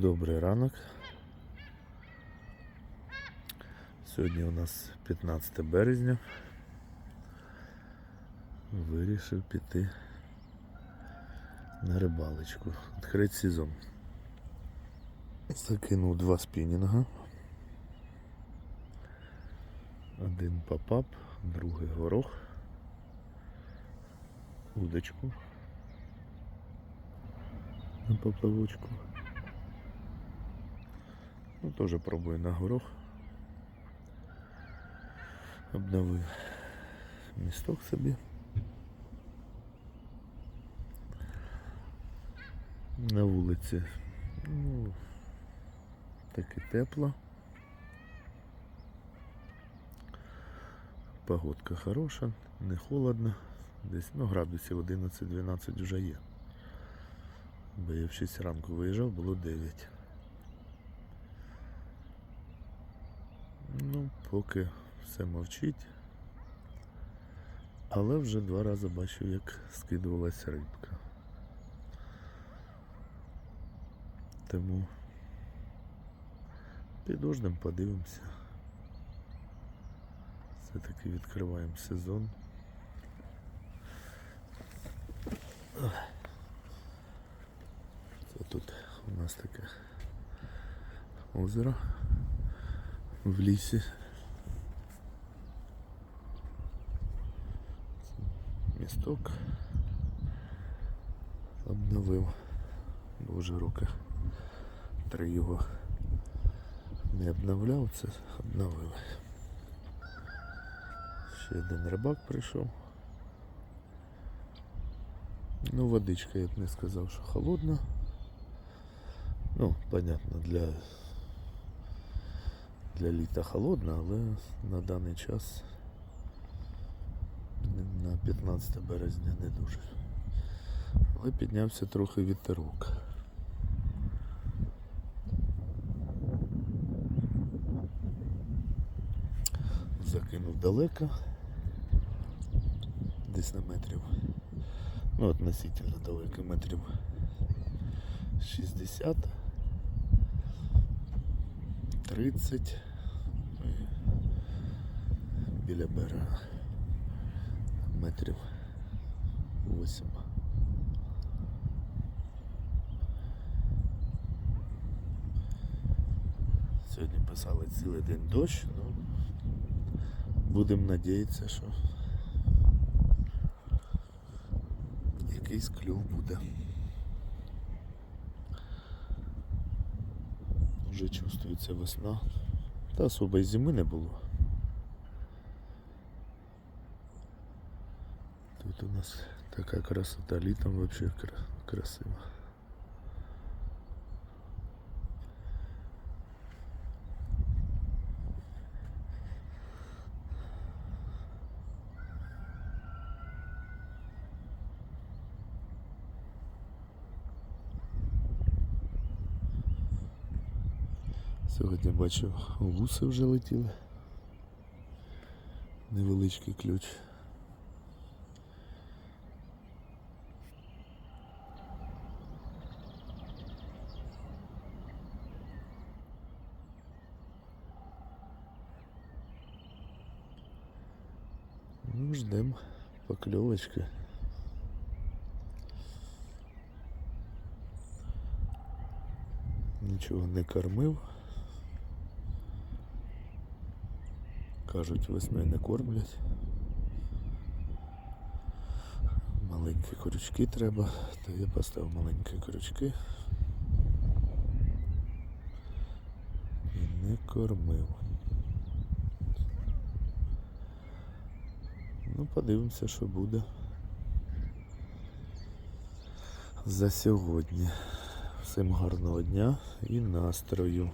Добрий ранок. Сьогодні у нас 15 березня. Вирішив піти на рибалочку. Відкрити сезон. Закинув два спінінга. Один попап, другий горох. Удочку. На поплавочку. Ну, теж пробую на горох. Обновив місток собі. На вулиці. Ну, таки тепло. Погодка хороша, не холодно. Десь ну, градусів 11-12 вже є. Бо я в 6 ранку виїжджав, було 9. Поки все мовчить. Але вже два рази бачив, як скидувалася рибка. Тому підождемо, подивимося. Все-таки відкриваємо сезон. Це тут у нас таке озеро в лісі. Місток обновив, вже роки три його не обновляв, це обновив. Ще один рибак прийшов. Ну, водичка, я б не сказав, що холодна. Ну, понятно, для для літа холодна, але на даний час на 15 березня не дуже. Але піднявся трохи вітерок. Закинув далеко, десь на метрів, ну относительно далеко, метрів 60. 30 і біля берега метрів 8. Сьогодні писали цілий день дощ, ну будемо надіятися, що якийсь клюв буде. Вже чувствується весна. Та особо й зими не було. Тут у нас така красота, літом кра- красиво. Сьогодні бачу, гуси вже летіли. Невеличкий ключ. Ну, ждем поклевочки. Нічого не кормив. Кажуть, весною не кормлять. Маленькі крючки треба, то я поставив маленькі крючки. І не кормив. Ну, подивимося, що буде за сьогодні. Всім гарного дня і настрою.